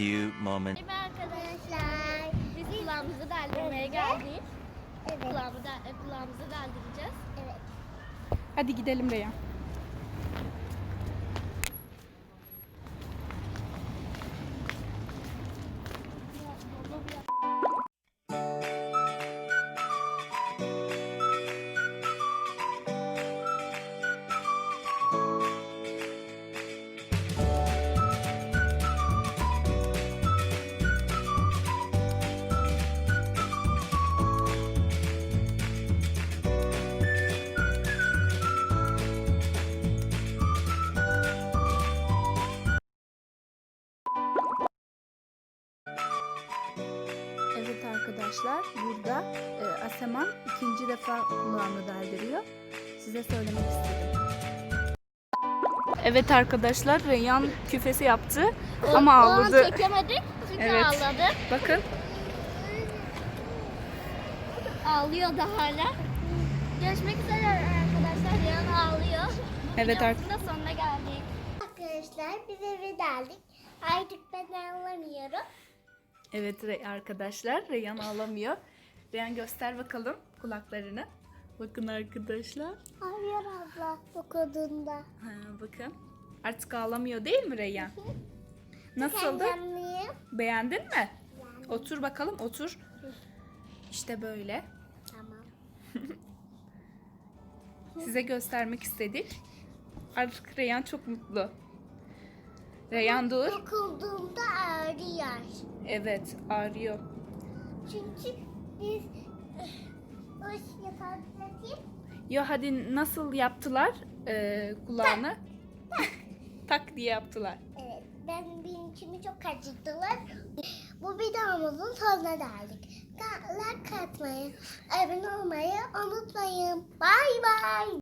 few moments. Merhaba arkadaşlar. Biz kulağımızı deldirmeye geldik. Evet. Kulağımı da, kulağımızı deldireceğiz. Evet. Hadi gidelim Reyhan. Arkadaşlar burada e, Aseman ikinci defa kulağını deldiriyor. Size söylemek istedim. Evet arkadaşlar Reyhan küfesi yaptı ama O an ağladı. çekemedik çünkü Evet. ağladı. Bakın Ağlıyor da hala. Görüşmek üzere arkadaşlar. Reyhan ağlıyor. evet ar- Videomuzun da sonuna geldik. Arkadaşlar biz eve geldik. Artık ben ağlamıyorum. Evet arkadaşlar Reyhan ağlamıyor. Reyhan göster bakalım kulaklarını. Bakın arkadaşlar. Ağlıyor abla okuduğunda. Ha, bakın. Artık ağlamıyor değil mi Reyhan? Nasıldı? Beğendin mi? Otur bakalım otur. İşte böyle. Tamam. Size göstermek istedik. Artık Reyhan çok mutlu. Reyhan dur. Okuduğumda ağrıyor. Evet ağrıyor. Çünkü biz hoş yapalım. Yo hadi nasıl yaptılar ee, kulağını? tak diye yaptılar. Evet, ben benim içimi çok acıttılar. Bu videomuzun sonuna geldik. Like atmayı, abone olmayı unutmayın. Bay bay.